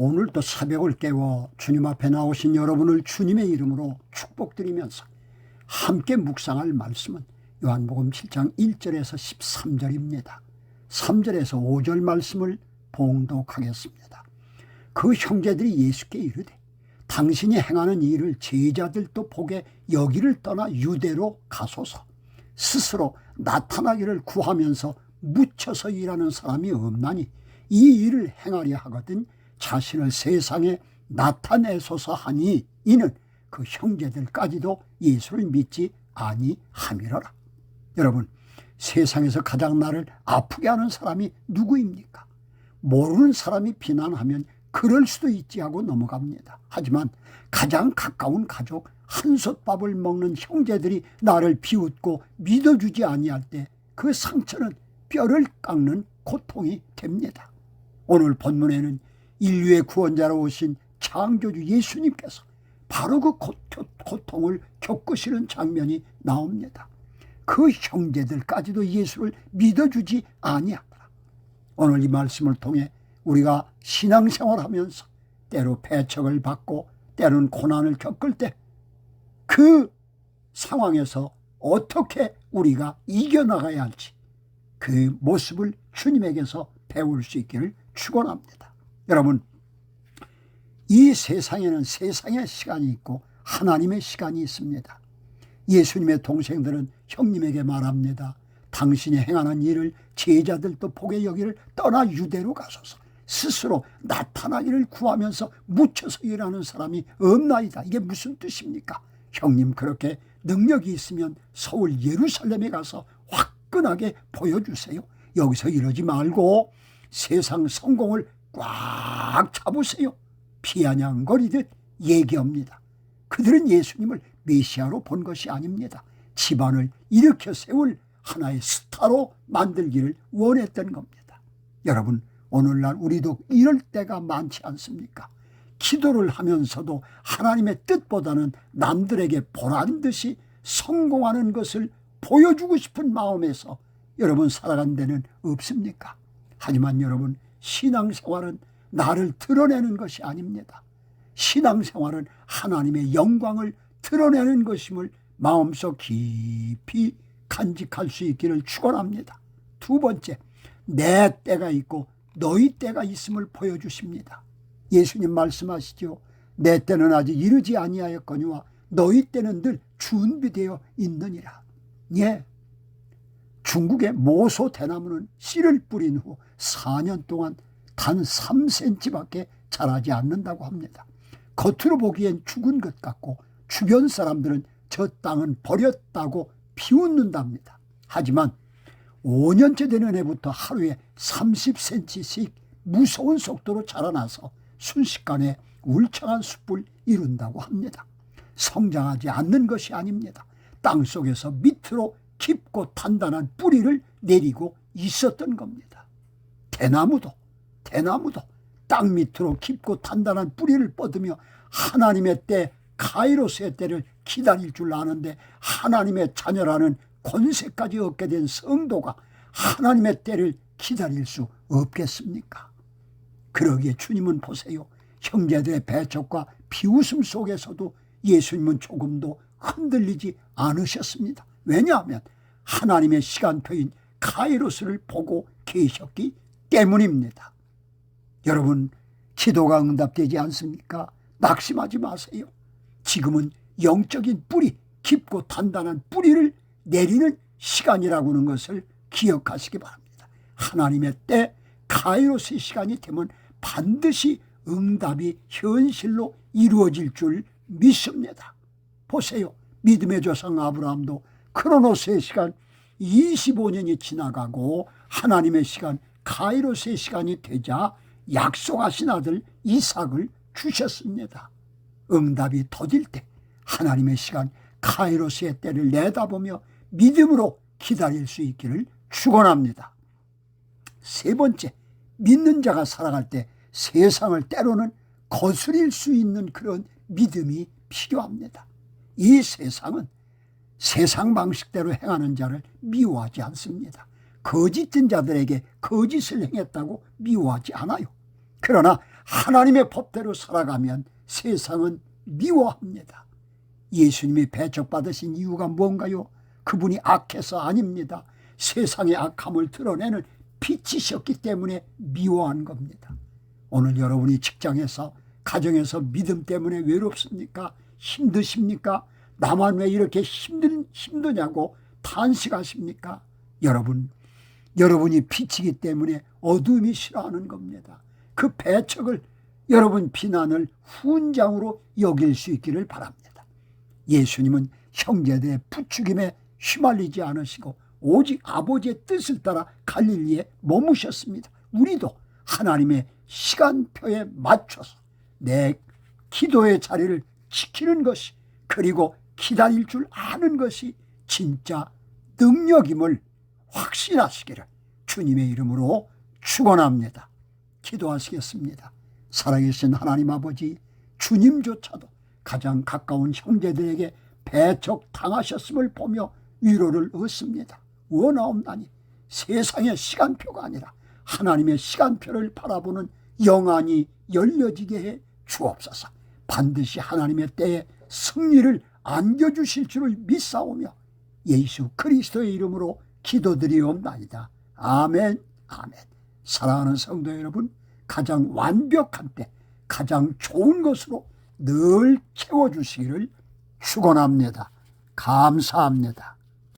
오늘도 새벽을 깨워 주님 앞에 나오신 여러분을 주님의 이름으로 축복드리면서 함께 묵상할 말씀은 요한복음 7장 1절에서 13절입니다. 3절에서 5절 말씀을 봉독하겠습니다. 그 형제들이 예수께 이르되 당신이 행하는 일을 제자들도 보게 여기를 떠나 유대로 가소서 스스로 나타나기를 구하면서 묻혀서 일하는 사람이 없나니 이 일을 행하려 하거든 자신을 세상에 나타내소서 하니 이는 그 형제들까지도 예수를 믿지 아니함이로라. 여러분 세상에서 가장 나를 아프게 하는 사람이 누구입니까? 모르는 사람이 비난하면 그럴 수도 있지 하고 넘어갑니다. 하지만 가장 가까운 가족 한솥밥을 먹는 형제들이 나를 비웃고 믿어주지 아니할 때 그 상처는 뼈를 깎는 고통이 됩니다. 오늘 본문에는 인류의 구원자로 오신 창조주 예수님께서 바로 그 고- 고통을 겪으시는 장면이 나옵니다. 그 형제들까지도 예수를 믿어주지 아니하더라. 오늘 이 말씀을 통해 우리가 신앙생활하면서 때로 배척을 받고 때로는 고난을 겪을 때 그 상황에서 어떻게 우리가 이겨나가야 할지 그 모습을 주님에게서 배울 수 있기를 축원합니다. 여러분 이 세상에는 세상의 시간이 있고 하나님의 시간이 있습니다. 예수님의 동생들은 형님에게 말합니다. 당신이 행하는 일을 제자들도 보게 여기를 떠나 유대로 가소서 스스로 나타나기를 구하면서 묻혀서 일하는 사람이 없나이다. 이게 무슨 뜻입니까? 형님 그렇게 능력이 있으면 서울 예루살렘에 가서 화끈하게 보여주세요. 여기서 이러지 말고 세상 성공을 꽉 잡으세요. 피아냥거리듯 얘기합니다. 그들은 예수님을 메시아로 본 것이 아닙니다. 집안을 일으켜 세울 하나의 스타로 만들기를 원했던 겁니다. 여러분, 오늘날 우리도 이럴 때가 많지 않습니까? 기도를 하면서도 하나님의 뜻보다는 남들에게 보란 듯이 성공하는 것을 보여주고 싶은 마음에서 여러분 살아간 데는 없습니까? 하지만 여러분, 신앙생활은 나를 드러내는 것이 아닙니다. 신앙생활은 하나님의 영광을 드러내는 것임을 마음속 깊이 간직할 수 있기를 축원합니다. 두 번째, 내 때가 있고 너희 때가 있음을 보여주십니다. 예수님 말씀하시죠. 내 때는 아직 이르지 아니하였거니와 너희 때는 늘 준비되어 있느니라. 예. 중국의 모소 대나무는 씨를 뿌린 후 4년 동안 단 3cm밖에 자라지 않는다고 합니다. 겉으로 보기엔 죽은 것 같고 주변 사람들은 저 땅은 버렸다고 비웃는답니다. 하지만 5년째 되는 해부터 하루에 30cm씩 무서운 속도로 자라나서 순식간에 울창한 숲을 이룬다고 합니다. 성장하지 않는 것이 아닙니다. 땅 속에서 밑으로 깊고 단단한 뿌리를 내리고 있었던 겁니다. 대나무도 대나무도 땅 밑으로 깊고 단단한 뿌리를 뻗으며 하나님의 때 카이로스의 때를 기다릴 줄 아는데 하나님의 자녀라는 권세까지 얻게 된 성도가 하나님의 때를 기다릴 수 없겠습니까? 그러기에 주님은 보세요. 형제들의 배척과 비웃음 속에서도 예수님은 조금도 흔들리지 않으셨습니다. 왜냐하면 하나님의 시간표인 카이로스를 보고 계셨기 때문입니다. 여러분, 기도가 응답되지 않습니까? 낙심하지 마세요. 지금은 영적인 뿌리, 깊고 단단한 뿌리를 내리는 시간이라고 하는 것을 기억하시기 바랍니다. 하나님의 때, 카이로스의 시간이 되면 반드시 응답이 현실로 이루어질 줄 믿습니다. 보세요. 믿음의 조상 아브라함도 크로노스의 시간 25년이 지나가고 하나님의 시간 카이로스의 시간이 되자 약속하신 아들 이삭을 주셨습니다. 응답이 터질 때 하나님의 시간 카이로스의 때를 내다보며 믿음으로 기다릴 수 있기를 축원합니다. 세 번째, 믿는 자가 살아갈 때 세상을 때로는 거스릴 수 있는 그런 믿음이 필요합니다. 이 세상은 세상 방식대로 행하는 자를 미워하지 않습니다. 거짓된 자들에게 거짓을 행했다고 미워하지 않아요. 그러나 하나님의 법대로 살아가면 세상은 미워합니다. 예수님이 배척받으신 이유가 뭔가요? 그분이 악해서 아닙니다. 세상의 악함을 드러내는 빛이셨기 때문에 미워한 겁니다. 오늘 여러분이 직장에서 가정에서 믿음 때문에 외롭습니까? 힘드십니까? 나만 왜 이렇게 힘든 힘드냐고 탄식하십니까? 여러분, 여러분이 빛이기 때문에 어둠이 싫어하는 겁니다. 그 배척을 여러분 비난을 훈장으로 여길 수 있기를 바랍니다. 예수님은 형제들의 부추김에 휘말리지 않으시고 오직 아버지의 뜻을 따라 갈릴리에 머무셨습니다. 우리도 하나님의 시간표에 맞춰서 내 기도의 자리를 지키는 것이 그리고 기다릴 줄 아는 것이 진짜 능력임을 확신하시기를 주님의 이름으로 축원합니다. 기도하시겠습니다. 살아계신 하나님 아버지 주님조차도 가장 가까운 형제들에게 배척 당하셨음을 보며 위로를 얻습니다. 원하옵나니 세상의 시간표가 아니라 하나님의 시간표를 바라보는 영안이 열려지게 해 주옵소서. 반드시 하나님의 때에 승리를 안겨주실 줄을 믿사오며 예수 그리스도의 이름으로 기도드리옵나이다. 아멘, 아멘. 사랑하는 성도 여러분, 가장 완벽한 때, 가장 좋은 것으로 늘 채워주시기를 축원합니다. 감사합니다.